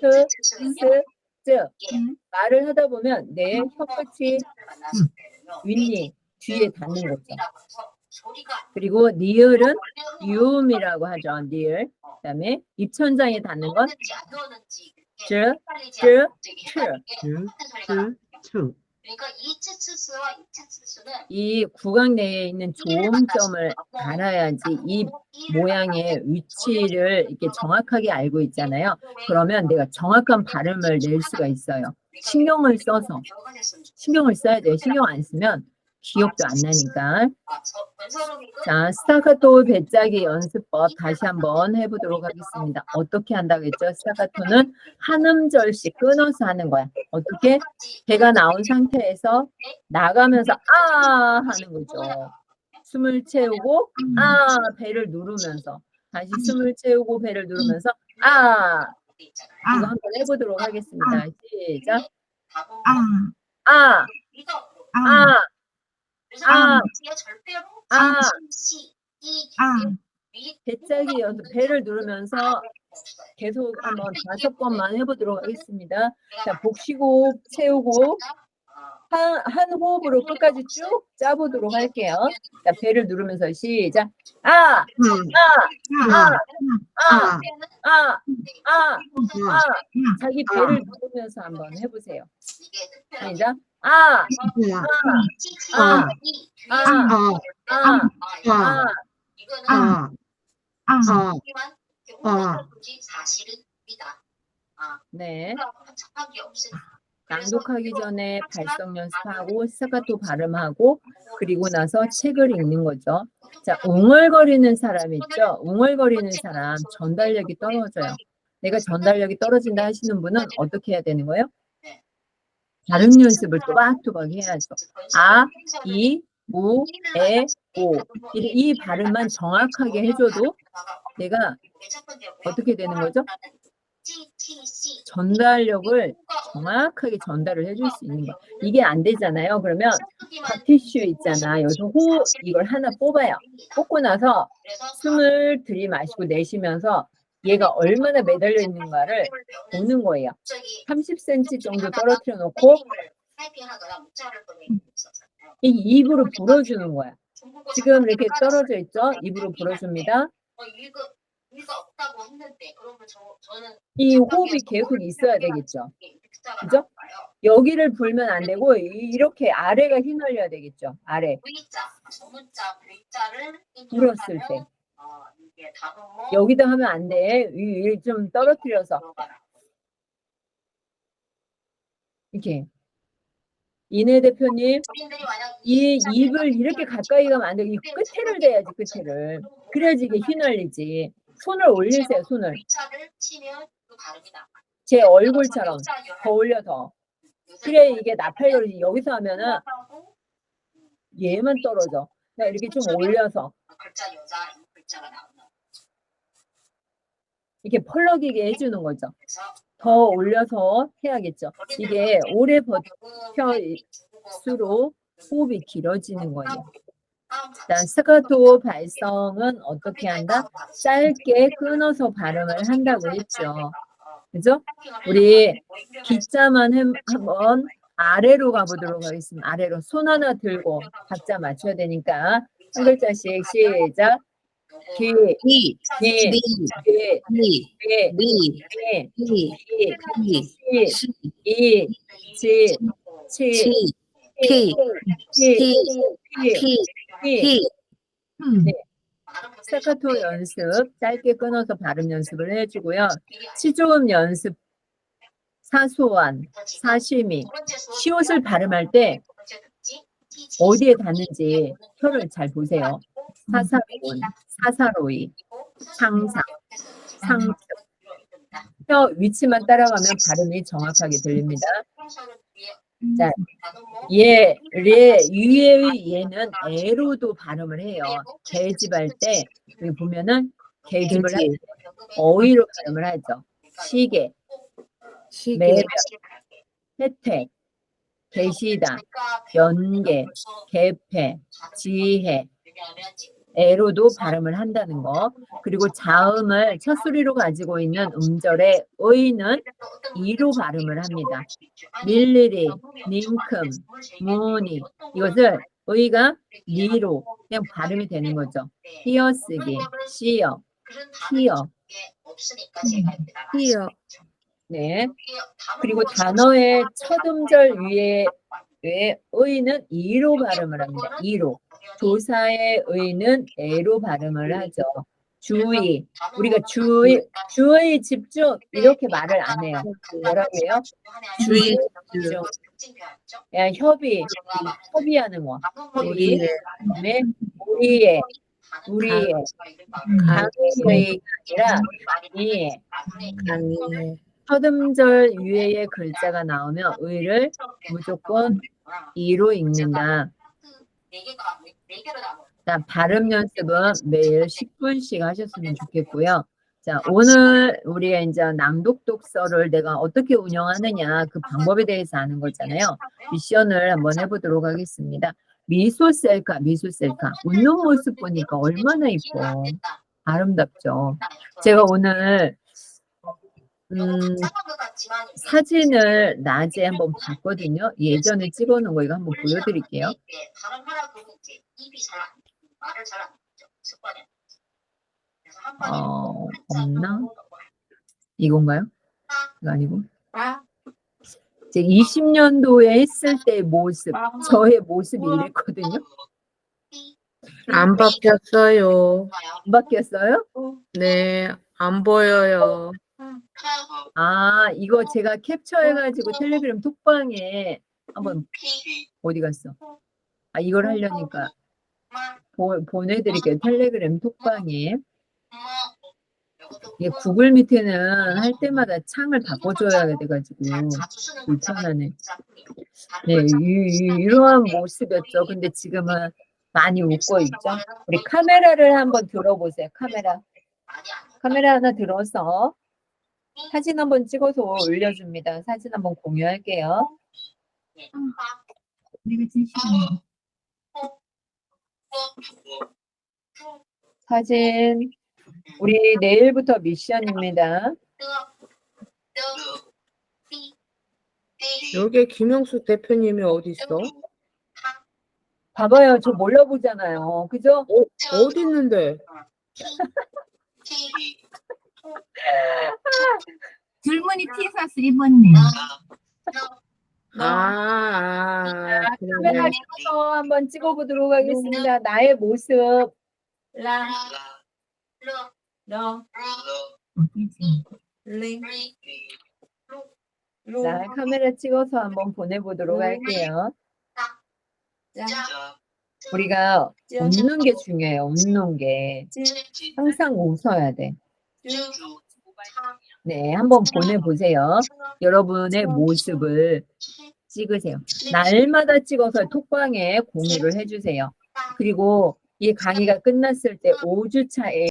트, 스, 쯔. 음. 말을 하다 보면 내 혀끝이 윗니 뒤에 닿는 거죠. 그리고 니을은 유음이라고 하죠. 니을. 그다음에 입천장에 닿는 건 쯔, 쯔, 츠. 음. 츠, 츠. 그러니까 이츠츠스와 이차츠스는 이 구강 내에 있는 조음점을 알아야지 이 모양의 위치를 이렇게 정확하게 알고 있잖아요. 그러면 내가 정확한 발음을 낼 수가 있어요. 신경을 써서. 신경을 써야 돼요. 신경 안 쓰면 기억도 안 나니까. 자, 스타카토 배짜기 연습법 다시 한번 해보도록 하겠습니다. 어떻게 한다고 했죠? 스타카토는 한 음절씩 끊어서 하는 거야. 어떻게? 배가 나온 상태에서 나가면서 아 하는 거죠. 숨을 채우고 아 배를 누르면서 다시 숨을 채우고 배를 누르면서 아 이거 아, 한번 해보도록 하겠습니다. 시작. 아, 아, 아, 아, 아, 아. 아, 아. 배짜기 연습 배를 누르면서 계속 한번 다섯 번만 해보도록 하겠습니다. 자, 복식호흡 채우고 한, 한 호흡으로 끝까지 쭉 짜보도록 할게요. 자, 배를 누르면서 시작. 아, 음, 아, 아, 아, 아, 아, 아, 아. 아, 자기 배를 누르면서 한번 해보세요. 시작. 아, 아, 아, 아, 아, 아, 아. 아, 아, 아. 네. 낭독하기 전에 발성 연습하고 스타카토 발음하고 그리고 나서 책을 읽는 거죠. 자, 웅얼거리는 사람 있죠? 웅얼거리는 사람 전달력이 떨어져요. 내가 전달력이 떨어진다 하시는 분은 어떻게 해야 되는 거예요? 발음 연습을 또박또박 해야죠. 아, 이, 우, 에, 오. 이, 이 발음만 정확하게 해줘도 내가 어떻게 되는 거죠? 전달력을 정확하게 전달을 해줄 수 있는 거. 이게 안 되잖아요. 그러면 바티슈 있잖아. 여기서 호 이걸 하나 뽑아요. 뽑고 나서 숨을 들이마시고 내쉬면서 얘가 얼마나 매달려 있는가를 보는 거예요. 30cm 정도 떨어뜨려 놓고 이 입으로 불어주는 거야. 지금 이렇게 떨어져 있죠? 입으로 불어줍니다. 이 호흡이 계속 있어야 되겠죠. 그죠? 여기를 불면 안 되고 이- 이렇게 아래가 휘날려야 되겠죠. 아래. 불었을 때. 어, 이게 단어모 여기다 하면 안 돼. 이- 이좀 떨어뜨려서. 이렇게. 이내 대표님, 이 입을 이렇게 가까이 가면 안 돼. 이 끝에를 대야지, 끝에를. 그래야지 이게 휘날리지. 손을 올리세요, 손을. 제 얼굴처럼 더 올려 더. 그래 이게 나팔거리지. 여기서 하면은 얘만 떨어져. 나 이렇게 좀 올려서 글자가 나오는. 이렇게 펄럭이게 해주는 거죠. 더 올려서 해야겠죠. 이게 오래 버텨일수록 호흡이 길어지는 거예요. 일단 스카토 발성은 어떻게 한다? 짧게 끊어서 발음을 한다고 했죠. 그죠? 우리 기자만 한번 아래로 가보도록 하겠습니다. 아래로 손 하나 들고 박자 맞춰야 되니까 한 글자씩 시작. 스타카토 연습 짧게 끊어서 발음 연습을 해주고요. 시조음 연습 사소한 사심이. 시옷을 발음할 때 어디에 닿는지 혀를 잘 보세요. 사사로운, 사사로이, 상상, 상습. 혀 위치만 따라가면 발음이 정확하게 들립니다. 자, 예, 레, 유의 얘는 에로도 발음을 해요. 계집할 때 여기 보면은 계집을 할 때 어휘로 발음을 하죠. 시계, 매력, 혜택, 계시다, 연계, 개폐, 지혜, 에로도 발음을 한다는 거. 그리고 자음을 첫 소리로 가지고 있는 음절의 의는 이로 발음을 합니다. 밀리리, 링큼, 무니 이것을 의가 리로 그냥 발음이 되는 거죠. 띄어쓰기, 시어, 히어. 히어. 네. 그리고 단어의 첫 음절 위에 의 의는 이로 발음을 합니다. 이로. 조사의 의는 에로 발음을 하죠. 주의. 우리가 주의, 주의 집중 이렇게 말을 안 해요. 뭐라고 해요? 주의 집중. 야, 협의, 협의하는 거. 우리, 그다음에 우리의, 우리의, 강의의 아니라 이 강의. 첫 음절 위에 글자가 나오면 의를 무조건 이로 읽는다. 자, 발음 연습은 매일 10분씩 하셨으면 좋겠고요. 자, 오늘 우리가 이제 낭독 독서를 내가 어떻게 운영하느냐 그 방법에 대해서 아는 거잖아요. 미션을 한번 해보도록 하겠습니다. 미소 셀카, 미소 셀카. 웃는 모습 보니까 얼마나 이뻐. 아름답죠. 제가 오늘 음, 사진을 낮에 한번 봤거든요. 예전에 찍어놓은 거 이거 한번 보여드릴게요. 어, 없나? 이건가요? 이거 아니고. 이제 20년도에 했을 때의 모습, 저의 모습이 이랬거든요. 안 바뀌었어요. 안 바뀌었어요? 네, 안 보여요. 아, 이거 제가 캡처해가지고 텔레그램 톡방에 한번 어디 갔어? 아, 이걸 하려니까 보, 보내드릴게요. 텔레그램 톡방에. 이게 구글 밑에는 할 때마다 창을 바꿔줘야 돼가지고. 불편하네. 네, 이, 이, 이러한 모습이었죠. 근데 지금은 많이 웃고 있죠. 우리 카메라를 한번 들어보세요. 카메라. 카메라 하나 들어서 사진 한번 찍어서 올려줍니다. 사진 한번 공유할게요. 사진. 우리 내일부터 미션입니다. 여기 김영수 대표님이 어디 있어? 봐봐요. 저 몰라보잖아요. 그죠? 어디 있는데? 줄무늬 티셔츠 입었네. 아, 아, 카메라 그러네. 켜서 한번 찍어보도록 하겠습니다. 나의 모습. 라, 러, 어디지? 리, 자, 카메라 찍어서 한번 보내보도록 음. 할게요. 자, 우리가 웃는 게 중요해요. 웃는 게. 항상 웃어야 돼. 네, 한번 보내보세요. 여러분의 모습을 찍으세요. 날마다 찍어서 톡방에 공유를 해주세요. 그리고 이 강의가 끝났을 때 5주 차에